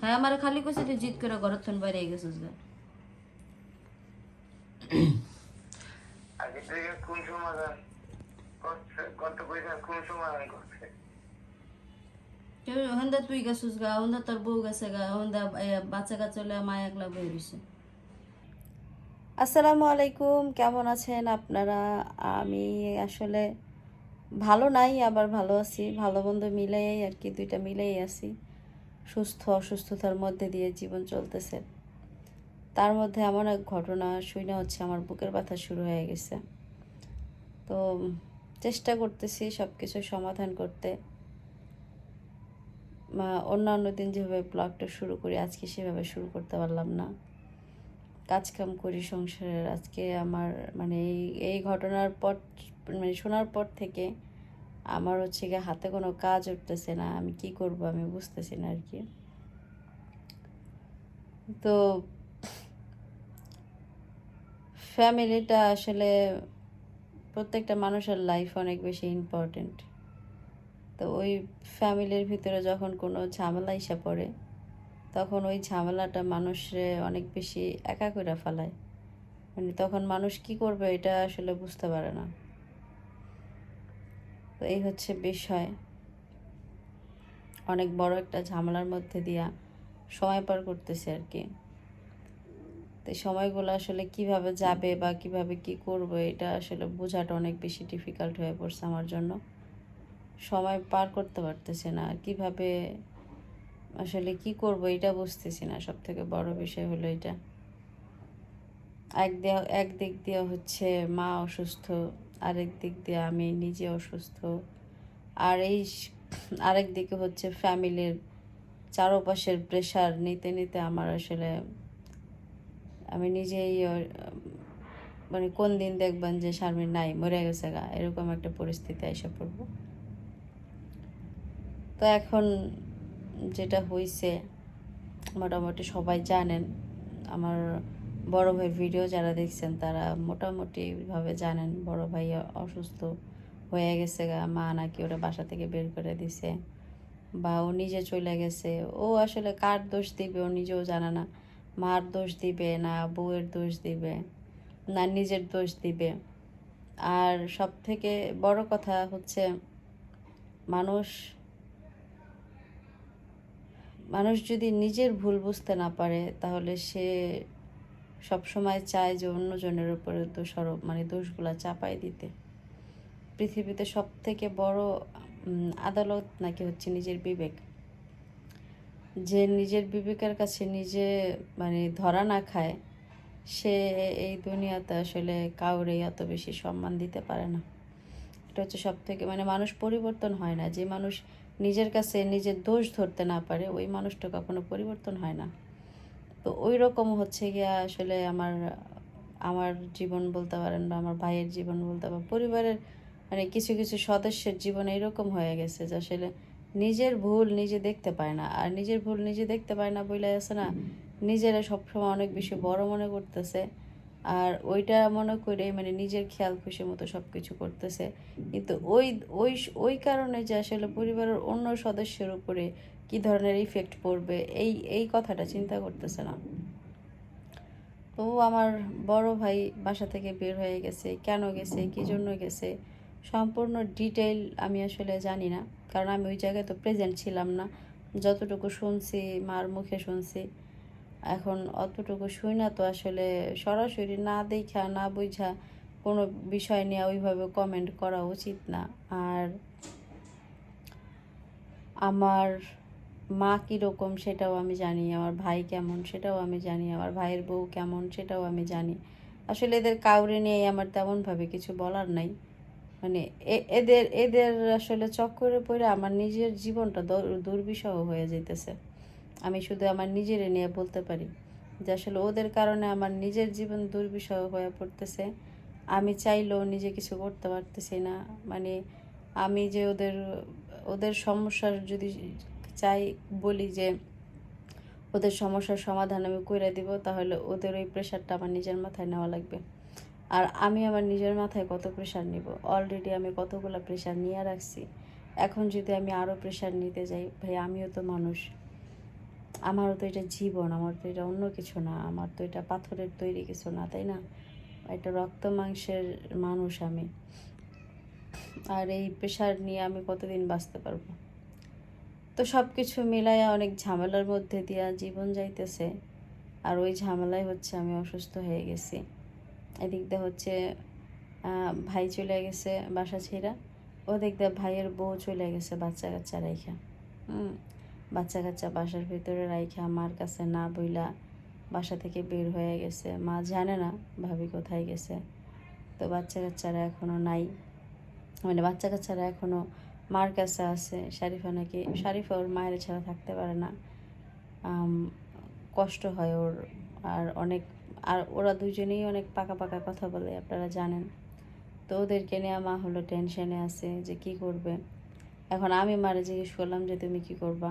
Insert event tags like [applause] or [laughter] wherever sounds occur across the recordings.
হ্যাঁ আমার খালি কইছে তুই জিত করে থন বাইরে গেছিস গা আগে থেকে কোন করছে? কত পয়সা কোন করছে? হন্দা তুই গেছিস গা হন্দা তোর বউ গেছে গা হন্দা বাচ্চা কাচ্চা হলে মা একলা বই রইছে। আসসালামু আলাইকুম কেমন আছেন আপনারা? আমি আসলে ভালো নাই আবার ভালো আছি ভালো মন্দ মিলেই আর কি দুইটা মিলেই আছি। সুস্থ অসুস্থতার মধ্যে দিয়ে জীবন চলতেছে। তার মধ্যে এমন এক ঘটনা শুনে হচ্ছে আমার বুকের ব্যথা শুরু হয়ে গেছে। তো চেষ্টা করতেছি সব কিছু সমাধান করতে। অন্যান্য দিন যেভাবে ব্লগটা শুরু করি, আজকে সেভাবে শুরু করতে পারলাম না। কাজকাম করি সংসারের, আজকে আমার মানে এই এই ঘটনার পর মানে শোনার পর থেকে আমার হচ্ছে গিয়ে হাতে কোনো কাজ উঠতেছে না, আমি কি করব আমি বুঝতেছি না আর কি তো ফ্যামিলিটা আসলে প্রত্যেকটা মানুষের লাইফ অনেক বেশি ইম্পর্টেন্ট তো ওই ফ্যামিলির ভিতরে যখন কোনো ঝামেলা এসে পড়ে, তখন ওই ঝামেলাটা মানুষে অনেক বেশি একা করে ফেলায়। মানে তখন মানুষ কি করবে এটা আসলে বুঝতে পারে না। তো এই হচ্ছে বিষয়। অনেক বড় একটা ঝামেলার মধ্যে দিয়া সময় পার করতেছে আর কি তো সময়গুলো আসলে কীভাবে যাবে বা কীভাবে কি করব, এটা আসলে বোঝাটা অনেক বেশি ডিফিকাল্ট হয়ে পড়ছে আমার জন্য। সময় পার করতে পারতেছে না আর কীভাবে আসলে কি করব এটা বুঝতেছি না। সব থেকে বড় বিষয় হলো এটা। এক একদিক দিয়ে হচ্ছে মা অসুস্থ আরেক দিক দিয়ে আমি নিজে অসুস্থ। আর এই আরেক দিকে হচ্ছে ফ্যামিলির চারপাশের প্রেশার নিতে নিতে আমার আসলে আমি নিজেই মানে কোন দিন দেখবেন যে শারমিন নাই, মরে গেছে গা, এরকম একটা পরিস্থিতি এসে পড়ব। তো এখন যেটা হয়েছে মোটামুটি সবাই জানেন, আমার বড় ভাই ভিডিও যারা দেখছেন তারা মোটামুটিভাবে জানেন বড় ভাই অসুস্থ হয়ে গেছে গা, মা নাকি ওরা বাসা থেকে বের করে দিছে বা ও নিজে চলে গেছে। ও আসলে কার দোষ দিবে ও নিজেও জানে না। মার দোষ দিবে না বউয়ের দোষ দিবে না নিজের দোষ দিবে। আর সব থেকে বড় কথা হচ্ছে মানুষ মানুষ যদি নিজের ভুল বুঝতে না পারে তাহলে সে সব সময় চায় যে অন্যজনের উপরে দোষারোপ মানে দোষগুলা চাপাই দিতে। পৃথিবীতে সব থেকে বড় আদালত নাকি হচ্ছে নিজের বিবেক। যে নিজের বিবেকের কাছে নিজে মানে ধরা না খায়, সে এই দুনিয়াতে আসলে কাউরে এত বেশি সম্মান দিতে পারে না। এটা হচ্ছে সব থেকে মানে মানুষ পরিবর্তন হয় না। যে মানুষ নিজের কাছে নিজের দোষ ধরতে না পারে, ওই মানুষটা কখনো পরিবর্তন হয় না। তো ওই রকম হচ্ছে গিয়া আসলে আমার আমার জীবন বলতে পারেন বা আমার ভাইয়ের জীবন বলতে পারেন পরিবারের মানে কিছু কিছু সদস্যের জীবন এরকম হয়ে গেছে যে আসলে নিজের ভুল নিজে দেখতে পায় না। আর নিজের ভুল নিজে দেখতে পায় না বলে আছে না নিজেরা সবসময় অনেক বেশি বড় মনে করতেছে। আর ওইটা মনে করে মানে নিজের খেয়াল খুশি মতো সব কিছু করতেছে কিন্তু ওই ওই ওই কারণে যে আসলে পরিবারের অন্য সদস্যের উপরে কি ধরনের ইফেক্ট পড়বে? এই এই কথাটা চিন্তা করতেছে না। তো আমার বড় ভাই বাসা থেকে বের হয়ে গেছে। কেন গেছে? কি জন্য গেছে? সম্পূর্ণ ডিটেইল আমি আসলে জানি না। কারণ আমি ওই জায়গায় তো প্রেজেন্ট ছিলাম না। যতটুকু শুনছি, মার মুখে শুনছি, এখন অতটুকু শুই না তো আসলে সরাসরি না দেখা, না বুঝা কোনো বিষয় নিয়ে ওইভাবে কমেন্ট করা উচিত না। আর আমার মা কীরকম সেটাও আমি জানি, আমার ভাই কেমন সেটাও আমি জানি, আমার ভাইয়ের বউ কেমন সেটাও আমি জানি। আসলে এদের কাউরে নিয়ে আমার তেমনভাবে কিছু বলার নাই। মানে এদের এদের আসলে চক্করে পড়ে আমার নিজের জীবনটা দুর্বিষহ হয়ে যেতেছে আমি শুধু আমার নিজেরে নিয়ে বলতে পারি যে আসলে ওদের কারণে আমার নিজের জীবন দুর্বিষহ হয়ে পড়তেছে। আমি চাইলেও নিজে কিছু করতে পারতেছি না। মানে আমি যে ওদের ওদের সমস্যার যদি চাই বলি যে, ওদের সমস্যার সমাধান আমি করে দিব, তাহলে ওদের ওই প্রেশারটা আমার নিজের মাথায় নেওয়া লাগবে। আর আমি আমার নিজের মাথায় কত প্রেশার নিব? অলরেডি আমি কতগুলো প্রেশার নিয়ে রাখছি। এখন যদি আমি আরও প্রেশার নিতে যাই, ভাই, আমিও তো মানুষ। আমারও তো এটা জীবন, আমার তো এটা অন্য কিছু না, আমার তো এটা পাথরের তৈরি কিছু না, তাই না? এটা রক্ত মাংসের মানুষ আমি। আর এই প্রেশার নিয়ে আমি কতদিন বাঁচতে পারব? তো সব কিছু মিলাইয়া অনেক ঝামেলার মধ্যে দিয়া জীবন যাইতেছে। আর ওই ঝামেলায় হচ্ছে আমি অসুস্থ হয়ে গেছি। এদিক দিয়ে হচ্ছে ভাই চলে গেছে বাসা ছেড়া। ওদিক দিয়ে ভাইয়ের বউ চলে গেছে বাচ্চা কাচ্চা রাইখা। হুম, বাচ্চা কাচ্চা বাসার ভিতরে রাইখা, মার কাছে না বইলা বাসা থেকে বের হয়ে গেছে। মা জানে না ভাবি কোথায় গেছে। তো বাচ্চা কাচ্চারা এখনও নাই। মানে বাচ্চা কাচ্চারা এখনও মার কাছে আছে, শারিফা নাকি? শারিফা ওর মায়ের ছাড়া থাকতে পারে না। কষ্ট হয় ওর। আর অনেক, আর ওরা দুজনেই অনেক পাকা পাকা কথা বলে, আপনারা জানেন। তো ওদেরকে নিয়ে মা হলো টেনশনে আছে যে কি করবে। এখন আমি মারে জিজ্ঞেস করলাম যে, তুমি কি করবা?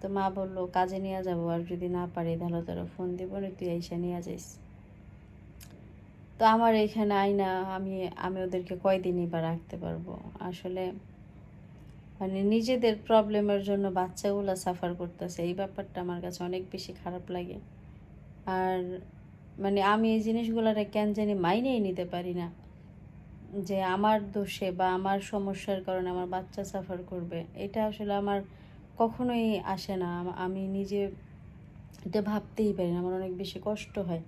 তো মা বলল, কাজে নিয়ে যাব, আর যদি না পারি তাহলে তোরা ফোন দিব না তুই এসে নিয়ে যাইস। তো আমার এখানে আইনা আমি আমি ওদেরকে কয়দিনই বা রাখতে পারব? আসলে মানে নিজেদের প্রবলেমের জন্য বাচ্চাগুলো সাফার করতেছে। এই ব্যাপারটা আমার কাছে অনেক বেশি খারাপ লাগে। আর মানে আমি এই জিনিসগুলোরে কেন জানি মাইনেই নিতে পারি না। যে আমার দোষে বা আমার সমস্যার কারণে আমার বাচ্চা সাফার করবে, এটা আসলে আমার কখনোই আসে না। আমি নিজে এটা ভাবতেই পারি না। আমার অনেক বেশি কষ্ট হয়।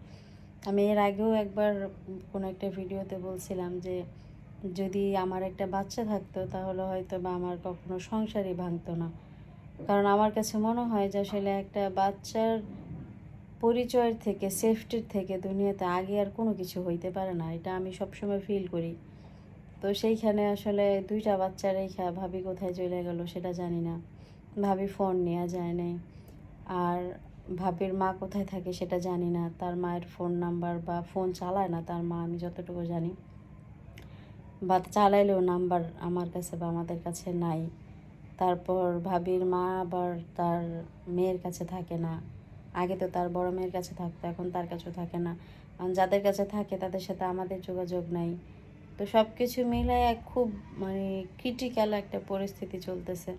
আমি এর আগেও একবার কোনো একটা ভিডিওতে বলছিলাম যে যদি আমার একটা বাচ্চা থাকতো, তাহলে হয়তো বা আমার কখনো সংসারই ভাঙতো না। কারণ আমার কাছে মনে হয় যে আসলে একটা বাচ্চার পরিচয়ের থেকে সেফটির থেকে দুনিয়াতে আগে আর কোনো কিছু হইতে পারে না। এটা আমি সবসময় ফিল করি। তো সেইখানে আসলে দুইটা বাচ্চা রেখা ভাবি কোথায় চলে গেল সেটা জানি না। ভাবি ফোন নেওয়া যায় নাই। আর ভাবির মা কোথায় থাকে সেটা জানি না। তার মায়ের ফোন নাম্বার বা ফোন চালায় না, তার মা আমি যতটুকু জানি। বা চালাইলেও নাম্বার আমার কাছে বা আমাদের কাছে নাই। তারপর ভাবির মা আবার তার মেয়ের কাছে থাকে না। আগে তো তার বড় মেয়ের কাছে থাকতো, এখন তার কাছেও থাকে না। কারণ যাদের কাছে থাকে তাদের সাথে আমাদের যোগাযোগ নাই। তো সব কিছু মিলে এক খুব মানে ক্রিটিক্যাল একটা পরিস্থিতি চলতেছে।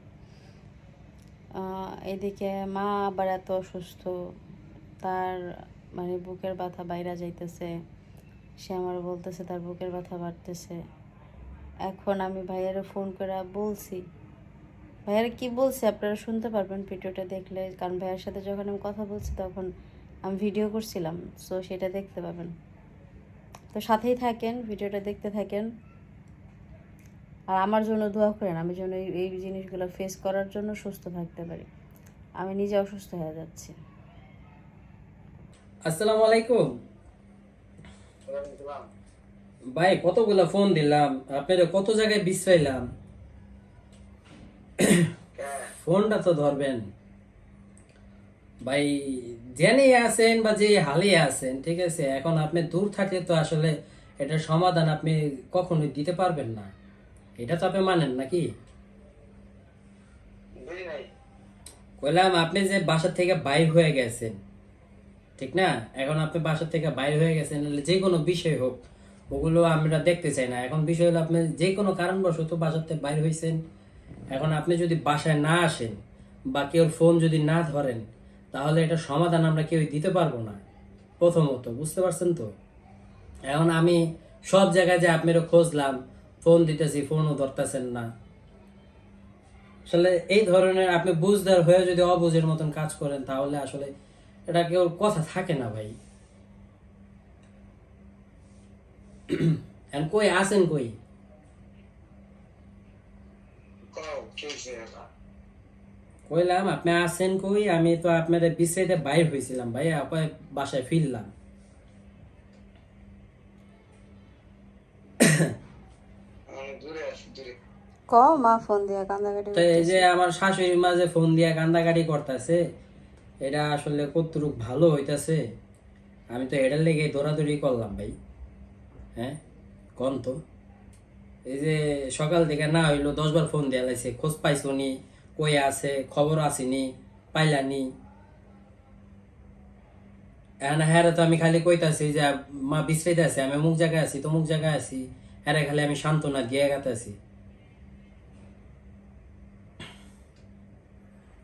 এদিকে মা আবার এত অসুস্থ। তার মানে বুকের ব্যথা বাইরে যাইতেছে। সে আমার বলতেছে তার বুকের ব্যথা বাড়তেছে। এখন আমি ভাইয়ারে ফোন করে বলছি। ভাইয়ারে কি বলছে? আপনারা শুনতে পারবেন ভিডিওটা দেখলে। কারণ ভাইয়ার সাথে যখন আমি কথা বলছি তখন আমি ভিডিও করছিলাম। সো সেটা দেখতে পাবেন। তো সাথেই থাকেন ভিডিওটা দেখতে থাকেন। আর আমার জন্য দোয়া করেন আমি যেন এই জিনিসগুলো ফেস করার জন্য সুস্থ থাকতে পারি। আমি নিজে অসুস্থ হয়ে যাচ্ছি। আসসালামু আলাইকুম। ভাই কতগুলা ফোন দিলাম? আপনার কত জায়গায় বিশ্রাইলাম? ফোনটা তো ধরবেন। ভাই জেনে আছেন বা যে হালে আছেন ঠিক আছে? এখন আপনি দূর থাকলে তো আসলে এটার সমাধান আপনি কখনোই দিতে পারবেন না। এটা তো আপনি মানেন নাকি? কইলাম আপনি যে বাসা থেকে বাইর হয়ে গেছেন ঠিক না? এখন আপনি বাসা থেকে বাইর হয়ে গেছেন যে কোনো বিষয় হোক ওগুলো আমরা দেখতে চাই না। এখন বিষয় হলো আপনি যে কোনো কারণবশত থেকে বাইর হয়েছেন এখন আপনি যদি বাসায় না আসেন বা কেউ ফোন যদি না ধরেন, তাহলে এটা সমাধান আমরা কেউ দিতে পারব না। প্রথমত, বুঝতে পারছেন তো? এখন আমি সব জায়গায় যে আপনারও খুঁজলাম, ফোন দিতেছি, ফোনও ধরতেছেন না। আসলে এই ধরনের আপনি বুঝদার হয়ে যদি অবুঝের মতন কাজ করেন, তাহলে আসলে এটা কেউ কথা থাকে না ভাই। [clears throat] এখন কই আছেন কই? কইলাম আপনি আছেন কই? আমি তো আপনার বিশ্রাইতে বাইর হয়েছিলাম ভাই আপনার বাসায় ফিরলাম। অনেক দূরে আছি, দূরে। ক মা ফোন দিয়া কান্দাকাটি তো এই যে আমার শাশুড়ি মা যে ফোন দিয়া কান্দাকাটি করতেছে এটা আসলে কতটুক ভালো হইতাছে আমি তো এটার লেগে দৌড়াদৌড়ি করলাম ভাই। হ্যাঁ? কন তো? এই যে সকাল থেকে না হইল দশবার ফোন দেওয়া লাগছে খোঁজ পাইছো নি? কই আছে? খবর আসেনি পাইলানি এখন হ্যাঁ তো আমি খালি কইতাছি যে, মা বিশ্রাইতে আছে, আমি মুখ জায়গায় আছি তো মুখ জায়গায় আছি। হ্যাঁ খালি আমি সান্ত্বনা দিয়ে গাতাছি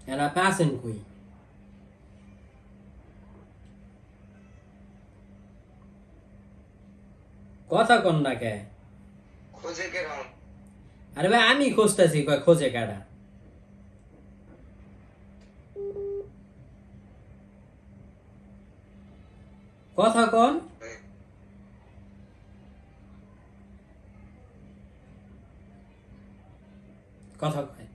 হ্যাঁ আপনি আছেন কই? কথা কন না কে? খুঁজে কেরম আরে ভাই আমি খুঁজতেছি কয় খোঁজে কাটা কথা কন। কথা কয়।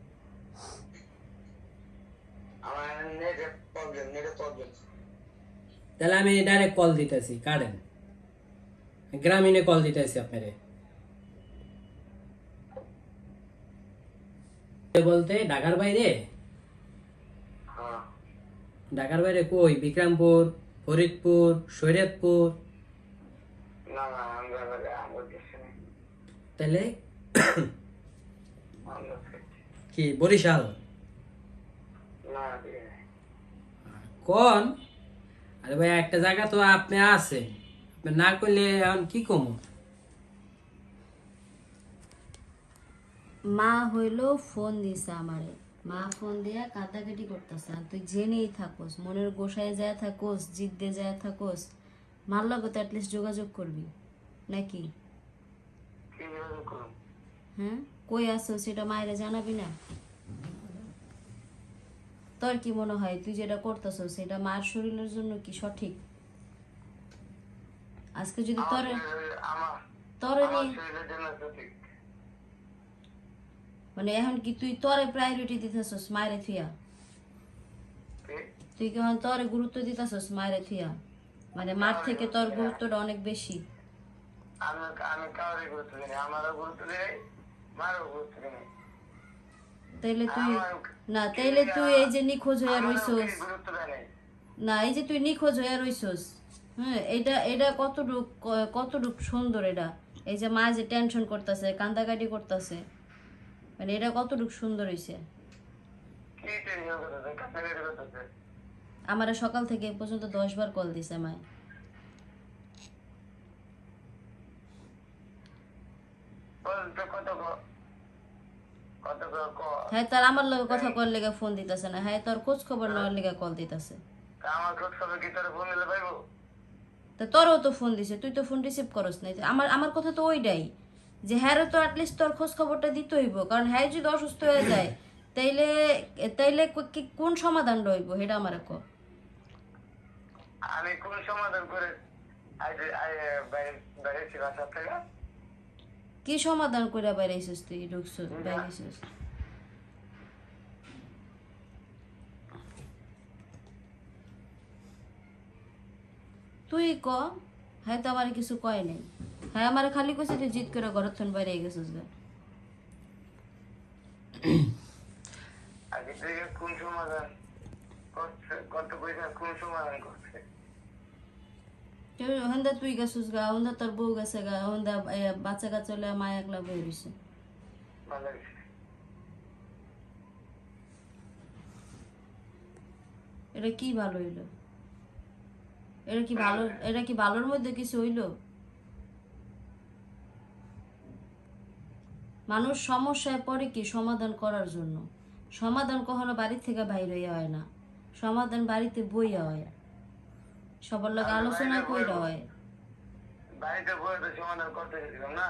তাহলে আমি ডাইরেক্ট কল দিতেছি কাটেন গ্রামীণে কল দিতেছি আপনারে। বলতে ঢাকার বাইরে? হ্যাঁ। ঢাকার বাইরে কই? বিক্রমপুর ফরিদপুর শরীয়তপুর তাহলে কি বরিশাল? কোন? আরে ভাই একটা জায়গা তো আপনি আছেন। না করলে এখন কি কমু? মা হইল ফোন দিছে আমারে। মা ফোন দিয়া কাটাকাটি করতেছে। আর তুই জেনেই থাকোস, মনের গোসায় যায় থাকোস, জিদ্দে যায় থাকোস, মার লগে তো অ্যাটলিস্ট যোগাযোগ করবি, নাকি? হ্যাঁ? কই আসো সেটা মায়েরা জানাবি না? তোর কি মনে হয়? তুই যেটা করতেছ, সেটা মার শরীরের জন্য কি সঠিক? আজকে যদি তোর তোরে মানে এখন কি তুই তোরে প্রায়োরিটি দিতেছস মায়েরে থুয়া তুই কি এখন তোরে গুরুত্ব দিতেছস মায়েরে থুয়া মানে মার থেকে তোর গুরুত্বটা অনেক বেশি। আমি আমি কাউরে গুরুত্ব দিই আমারও গুরুত্ব দিই মারও গুরুত্ব দিই তাইলে তুই না তাইলে তুই এই যে নিখোঁজ হয়ে রইছস। না এই যে তুই নিখোঁজ হয়ে রইছস। হ্যাঁ এটা এটা কতটুক কতটুক সুন্দর এটা এই যে মা যে টেনশন করতেছে, কান্দাকাটি করতেছে মানে এটা কতটুক সুন্দর করতেছে? আমার সকাল থেকে পর্যন্ত দশ বার কল দিছে মায় হ্যাঁ তার আমার লগে কথা কর লেগে ফোন দিতেছে না হ্যাঁ তোর খোঁজ খবর নেওয়ার লেগে কল দিতেছে আমার খোঁজ খবর কি তোরে ফোন দিলে পাইবো? তা তোরও তো ফোন দিছে তুই তো ফোন রিসিভ করস নাই। আমার আমার কথা তো ওইটাই যে হ্যাঁ তো অ্যাটলিস্ট তোর খোঁজ খবরটা দিতে হইব কারণ হ্যাঁ যদি অসুস্থ হয়ে যায় তাইলে তাইলে কি- কোন সমাধান রইব সেটা আমার ক। আমি কোন সমাধান করে বাইরে বাইরে কি সমাধান করে বাইরেছিস তুই ঢুকছ বাইরেছিস তুই ক? হ্যাঁ তো আমার কিছু কয় নাই। হ্যাঁ আমার খালি কইছে তুই জিত করে ঘর থেকে বাইরে গেছিস গা। কোন সমাধান কত পয়সা কোন সমাধান করছে? হন্দা তুই গেছিস গা হন্দা তোর বউ গেছে গা হন্দা বাচ্চা কাচ্চা হলে মা একলা বই রইছে। এটা কি ভালো হইল? এটা কি ভালো এটা কি ভালোর মধ্যে কিছু হইল? মানুষ সমস্যায় পড়ে কি সমাধান করার জন্য? সমাধান কখনো বাড়ি থেকে বাইরে হইয়া হয় না। সমাধান বাড়িতে বই হয়। সবার লোক আলোচনা কইরা হয়। বাড়িতে বই তো সমাধান করতে না?